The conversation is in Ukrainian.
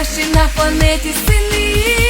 краще нафонити сини.